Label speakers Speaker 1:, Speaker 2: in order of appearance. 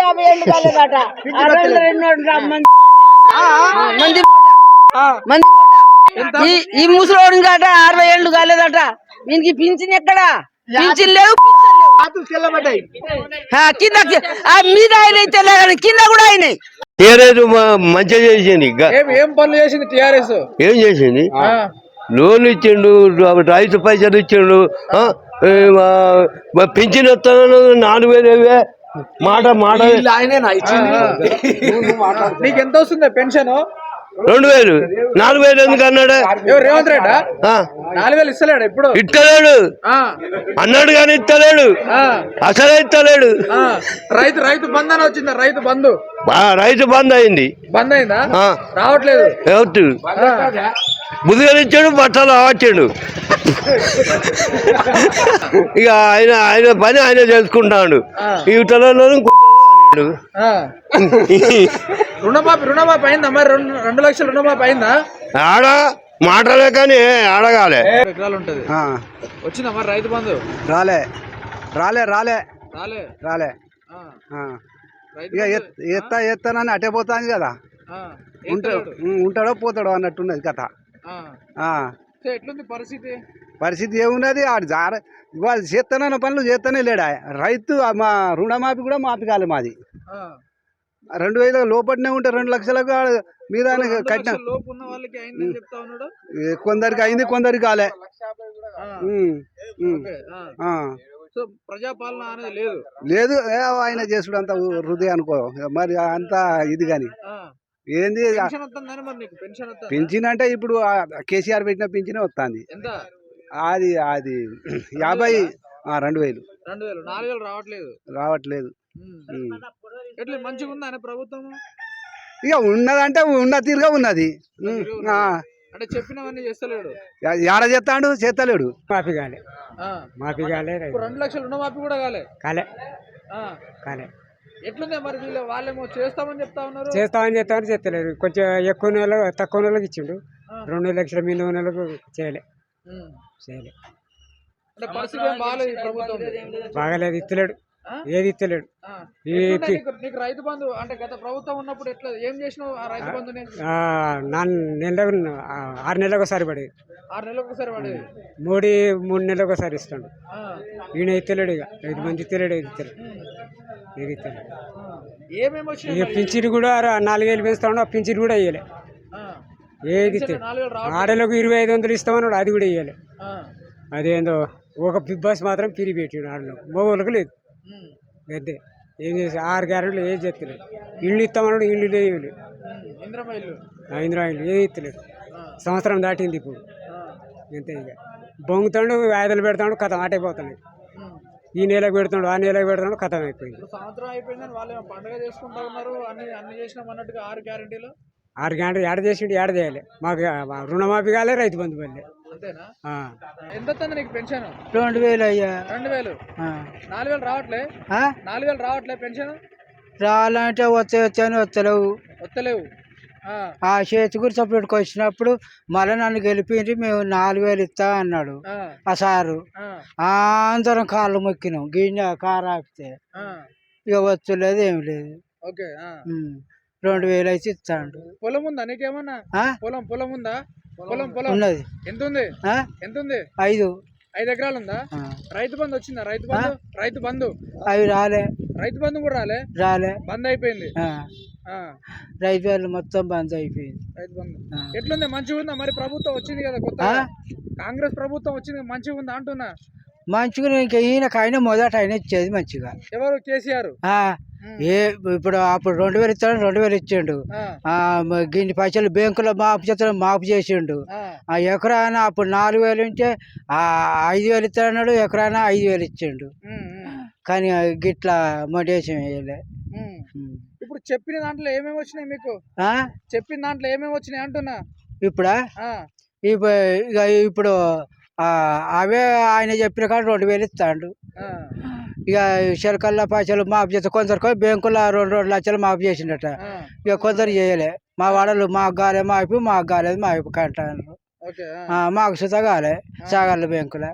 Speaker 1: యాభై ఏళ్ళు కాలేదట. మంది మంది ఈ ఈ ముసలోడు కాట అరవై ఏళ్ళు కాలేదట. దీనికి పింఛన్ ఎక్కడ? పింఛన్ లేవు కింద ఆ మీద ఆయన అయితే కింద కూడా అయినాయి
Speaker 2: టీఆర్ఎస్ మంచిగా చేసింది.
Speaker 3: ఏం ఏం పనులు చేసింది టిఆర్ఎస్?
Speaker 2: ఏం చేసింది? లోన్లు ఇచ్చిండు రైతు పైసలు ఇచ్చిండు పింఛన్ వస్తాను నాలుగు వేలు. మాట మాట.
Speaker 3: నీకు ఎంత వస్తుంది? పెన్షన్
Speaker 2: రెండు వేలు. నాలుగు వేలు ఎందుకు అన్నాడు?
Speaker 3: రేవంత్ రెడ్డా?
Speaker 2: ఆ,
Speaker 3: నాలుగు వేలు ఇస్తలేడు ఇప్పుడు?
Speaker 2: ఇస్తలేడు.
Speaker 3: ఆ,
Speaker 2: అన్నాడు కానీ ఇస్తలేడు.
Speaker 3: ఆ,
Speaker 2: అసలే ఇస్తలేడు.
Speaker 3: ఆ. రైతు రైతు బంధు అని వచ్చిందా? రైతు బంధు?
Speaker 2: ఆ, రైతు బంద్ అయింది.
Speaker 3: బంద్ అయిందా?
Speaker 2: ఆ,
Speaker 3: రావట్లేదు.
Speaker 2: ముదుగలిచ్చాడు బట్టలు ఆవాచాడు. ఇక ఆయన ఆయన పని ఆయన చేసుకుంటాడు. ఇవతలలో అన్నాడు.
Speaker 3: ఆ. రుణమాఫీ రుణమాఫీ అయిందా మరి? రెండు రెండు లక్షల రుణమాఫీ అయిందా?
Speaker 2: ఆడ మాటలే కానీ అడగాలి.
Speaker 3: ఎకరాలు ఉంటది. వచ్చిందా మరి రైతు బంధు?
Speaker 4: రాలే. రాలే రాలే.
Speaker 3: రాలే.
Speaker 4: రాలే. ఇక ఎత్తా ఎత్తానని అటే పోతాను కదా. ఉంటాడు పోతాడో అన్నట్టున్నది కథ.
Speaker 3: ఎట్లుంది పరిస్థితి?
Speaker 4: పరిస్థితి ఏమున్నది? ఆడు జార ఇవాళ చేస్తానన్న పనులు చేస్తానే లేడా? రైతు మా రుణమాఫీ కూడా మాఫీ కాలే మాది.
Speaker 3: ఆ.
Speaker 4: రెండు వేల లోపలనే ఉంటే రెండు లక్షలకు ఆడ మీద కట్టిన
Speaker 3: లక్షల లోపు ఉన్న వాళ్ళకి అయిందని చెప్తా ఉన్నాడు.
Speaker 4: ఏ, కొందరికి అయింది కొందరికి కాలే.
Speaker 3: లేదు.
Speaker 4: లేదు ఆయన చేసుడు అంత హృదయ అనుకో మరి అంత ఇది కానీ
Speaker 3: ఆ.
Speaker 4: ఏంది?
Speaker 3: Pension pension?
Speaker 4: పింఛన్ అంటే ఇప్పుడు కేసీఆర్ పెట్టిన పింఛనే వస్తుంది
Speaker 3: ఎంత?
Speaker 4: అది అది యాభై ఆ, రెండు వేలు.
Speaker 3: రెండు వేలు నాలుగు వేలు రావట్లేదు.
Speaker 4: రావట్లేదు.
Speaker 3: ఎట్లా మంచిగా ఉందా ప్రభుత్వం?
Speaker 4: ఇక ఉన్నదంటే ఉన్న తీరుగా ఉన్నది.
Speaker 3: అంటే చెప్పినవన్నీ చేస్తలేడు.
Speaker 4: యాడ చేస్తాడు? చేస్తలేడు.
Speaker 5: మాఫీ కాలే.
Speaker 3: ఆ.
Speaker 5: మాఫీ కాలే.
Speaker 3: ఇప్పుడు రెండు లక్షలు రుణమాఫీ కూడా కాలే.
Speaker 5: కాలే.
Speaker 3: ఆ.
Speaker 5: కాలే.
Speaker 3: ఎట్లుంది మరి వీళ్ళు వాళ్ళేమో చేస్తామని చెప్తా ఉన్నారు?
Speaker 5: చేస్తామని చెప్తామని చెప్తలేరు. కొంచెం ఎక్కువ నెల తక్కువ నెలలకు ఇచ్చిండు. రెండు లక్షల మీద నెలకు చేయలే. చేయలే.
Speaker 3: అంటే పరిస్థితి ఏం బాగాలేదు ఈ ప్రభుత్వం.
Speaker 5: బాగాలేదు ఇస్తలేడు? ఏది ఇస్తలేడు.
Speaker 3: నీకు రైతు బంధు? అంటే గత ప్రభుత్వం ఉన్నప్పుడు ఎట్లా ఏం చేసినావు ఆ రైతు
Speaker 5: నెలకు ఆరు నెలలకు ఒకసారి పడేది.
Speaker 3: ఆరు నెలలకు ఒకసారి పడేది?
Speaker 5: మూడు మూడు నెలలకు ఒకసారి ఇస్తాడు. ఈయన ఇస్తలేడు ఇక. ఐదు మంది ఇస్తలేడు ఇస్తలేడు. ఇక? పింఛన్ కూడా నాలుగేళ్ళు పెంచుతాడు ఆ పింఛన్ కూడా
Speaker 3: ఆ.
Speaker 5: ఏది. ఆడలకు ఇరవై ఐదు వందలు ఇస్తామన్నాడు అది కూడా
Speaker 3: ఆ.
Speaker 5: అదేందో ఒక బిగ్ బాస్ మాత్రం పిరి పెట్టాడు ఆడలో మగవాళ్ళకి లేదు. గద్దే ఏం చేసి ఆరు గ్యారెంట్లు ఏం చెప్తలేదు ఇల్లు ఇస్తామన్నాడు లేవు.
Speaker 3: ఇందిరమ్మ ఇల్లు
Speaker 5: ఇందిరా ఇల్లు ఏం ఇస్తలేడు
Speaker 3: ఆ.
Speaker 5: సంవత్సరం దాటింది ఇప్పుడు. అంతే ఇక బొంగుతాడు వాయిదాలు పెడతాడు కథం ఆటైపోతున్నాయి. ఈ నెలకు పెడుతున్నాడు ఆ నెలకు పెడుతున్నాడు కథం అయిపోయింది.
Speaker 3: ఇప్పుడు సంవత్సరం అయిపోయిందని వాళ్ళు పండుగ చేసుకుంటా ఉన్నారు? అన్ని అన్ని చేసినాం అన్నట్టుగా ఆరు గ్యారెంటీలు?
Speaker 5: ఆరు గంటలు ఏడ చేసిండు ఏడ చేయాలి. మాకు మా రుణమాఫీ కాలే రైతు బంధు పల్లె
Speaker 3: అంతేనా?
Speaker 5: ఆ.
Speaker 3: ఎంత వస్తుంది నీకు పెన్షన్?
Speaker 4: రెండు వేలు అయ్యా.
Speaker 3: రెండు వేలు? నాలుగు వేలు రావట్లే? నాలుగు వేలు రావట్లే పెన్షన్?
Speaker 4: రాలంటే వచ్చే వచ్చాను వచ్చలేవు.
Speaker 3: వస్తలేవు ఆ.
Speaker 4: ఆ చేతి గురి సపరేట్కి వచ్చినప్పుడు మళ్ళీ నన్ను గెలిపించి మేము నాలుగు వేలు ఇస్తా అన్నాడు
Speaker 3: ఆ.
Speaker 4: సారు
Speaker 3: ఆ.
Speaker 4: అందరం కాళ్ళు మొక్కినాం గిన్నె కారు ఆపితే
Speaker 3: ఆ.
Speaker 4: ఇక వచ్చలేదు ఏం లేదు
Speaker 3: ఓకే.
Speaker 4: రెండు వేలు అయితే ఇస్తాడు
Speaker 3: పొలం ఉందా నీకేమన్నా? పొలం పొలం ఉందా పొలం పొలం
Speaker 4: ఉన్నది
Speaker 3: ఎంత ఉంది
Speaker 4: ఆ?
Speaker 3: ఎంత ఉంది
Speaker 4: ఐదు
Speaker 3: ఐదు ఎకరాలు ఉందా. రైతు బంధు వచ్చిందా? రైతు బంధు? రైతు బంధు?
Speaker 4: అవి రాలే.
Speaker 3: రైతు బంధు కూడా రాలే?
Speaker 4: రాలే.
Speaker 3: బంద్ అయిపోయింది.
Speaker 4: రైతు వాళ్ళు మొత్తం బంద్ అయిపోయింది.
Speaker 3: రైతు బంధు. ఎట్లుంది? మంచిగా ఉందా మరి ప్రభుత్వం వచ్చింది కదా కొత్త? కాంగ్రెస్ ప్రభుత్వం వచ్చింది మంచిగా ఉందా అంటున్నా?
Speaker 4: మంచిగా ఇంకా ఈయనకు ఆయన మొదట ఆయన ఇచ్చేది మంచిగా.
Speaker 3: ఎవరు? కేసీఆర్?
Speaker 4: ఏ ఇప్పుడు అప్పుడు రెండు వేలు ఇస్తాడు రెండు వేలు ఇచ్చిండు. మ- గిన్ని పైసలు బ్యాంకులో మాపు చేస్తాడు మాపు చేసిండు. ఎకరాన అప్పుడు నాలుగు వేలు ఉంటే ఆ ఐదు వేలు ఇస్తాడన్నాడు ఎకరాన ఐదు వేలు ఇచ్చిండు. కానీ గిట్లా మొటేషన్ వేయలే.
Speaker 3: ఇప్పుడు చెప్పిన దాంట్లో ఏమేమి వచ్చినాయి మీకు? చెప్పిన దాంట్లో ఏమేమి వచ్చినాయి అంటున్నా?
Speaker 4: ఇప్పుడా. ఇప్పుడు అవే ఆయన చెప్పిన కాడ రెండు వేలు ఇస్తాడు. ఇక చిలకల్లా పైసలు మాపు చేస్తే కొందరు బ్యాంకులో రెండు రెండు లక్షలు మాపు చేసిండట. ఇక కొందరు చేయలే. మా వాడలు మాకు కాలే మాకు మాకు కాలేదు మా వైపు కంటారు మాకు సుత కాలే సాగర్ల బ్యాంకులో.